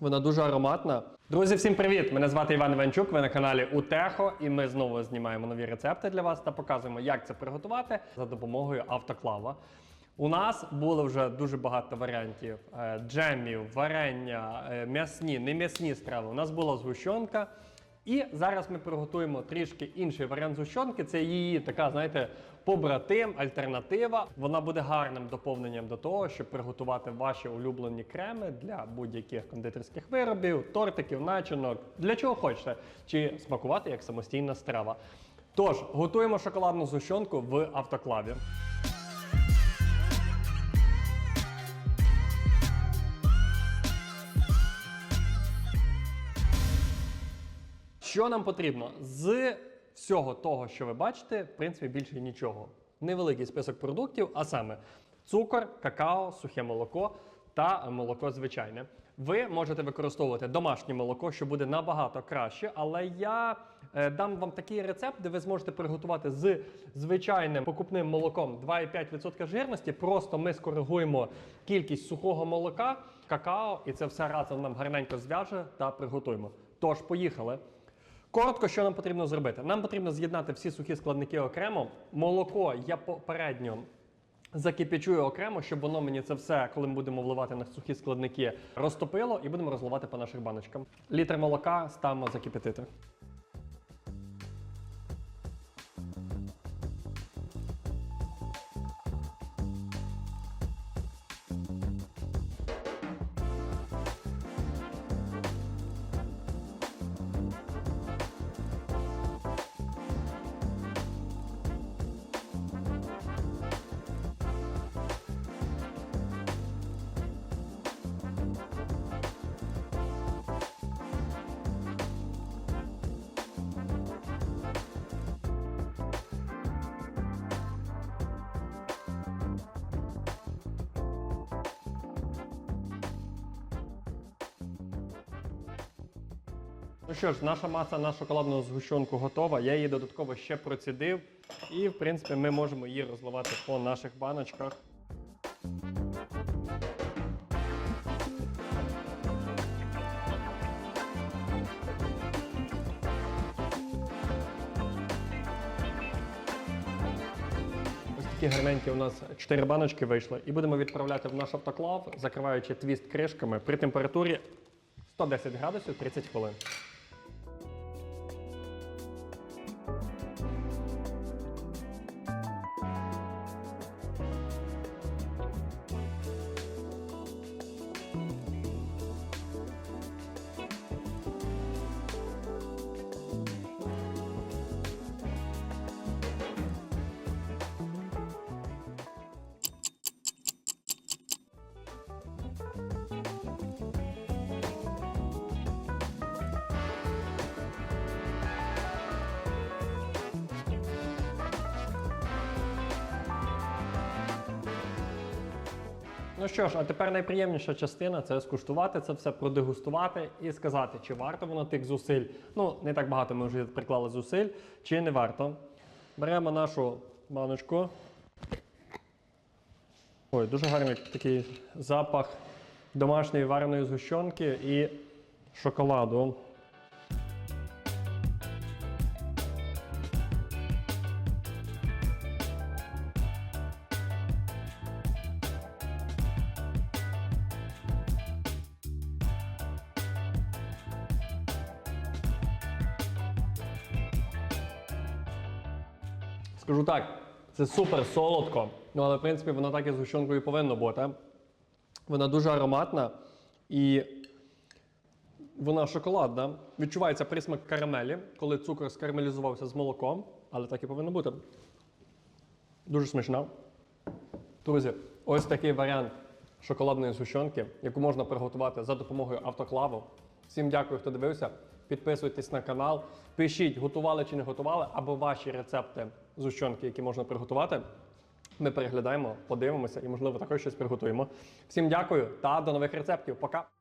Вона дуже ароматна. Друзі, всім привіт! Мене звати Іван Іванчук. Ви на каналі Утехо, і ми знову знімаємо нові рецепти для вас та показуємо, як це приготувати за допомогою автоклава. У нас було вже дуже багато варіантів е, джемів, варення, е, м'ясні, не м'ясні страви. У нас була згущенка. І зараз ми приготуємо трішки інший варіант згущенки. Це її така, знаєте, побратим, альтернатива. Вона буде гарним доповненням до того, щоб приготувати ваші улюблені креми для будь-яких кондитерських виробів, тортиків, начинок, для чого хочете, чи смакувати як самостійна страва. Тож, готуємо шоколадну згущенку в автоклаві. Що нам потрібно? З всього того, що ви бачите, в принципі, більше нічого. Невеликий список продуктів, а саме цукор, какао, сухе молоко та молоко звичайне. Ви можете використовувати домашнє молоко, що буде набагато краще, але я е, дам вам такий рецепт, де ви зможете приготувати з звичайним покупним молоком 2,5% жирності. Просто ми скоригуємо кількість сухого молока, какао, і це все разом нам гарненько зв'яже та приготуємо. Тож, поїхали. Коротко, що нам потрібно зробити? Нам потрібно з'єднати всі сухі складники окремо. Молоко я попередньо закипячую окремо, щоб воно мені це все, коли ми будемо вливати на сухі складники, розтопило і будемо розливати по наших баночкам. Літр молока ставимо закипятити. Ну що ж, наша маса на шоколадну згущенку готова. Я її додатково ще процідив. І, в принципі, ми можемо її розливати по наших баночках. Такі гарненькі у нас 4 баночки вийшли. І будемо відправляти в наш автоклав, закриваючи твіст кришками при температурі 110 градусів 30 хвилин. Ну що ж, а тепер найприємніша частина це скуштувати це все, продегустувати і сказати, чи варто воно тих зусиль. Ну, не так багато ми вже приклали зусиль, чи не варто. Беремо нашу баночку. Ой, дуже гарний такий запах домашньої вареної згущенки і шоколаду. Скажу так, це супер солодко, ну але в принципі воно так і з гущенкою повинно бути. Вона дуже ароматна і вона шоколадна. Відчувається присмак карамелі, коли цукор скарамелізувався з молоком, але так і повинно бути. Дуже смачна. Друзі, ось такий варіант шоколадної згущенки, яку можна приготувати за допомогою автоклаву. Всім дякую, хто дивився. Підписуйтесь на канал, пишіть, готували чи не готували, або ваші рецепти згущенки, які можна приготувати. Ми переглядаємо, подивимося і, можливо, також щось приготуємо. Всім дякую та до нових рецептів. Пока!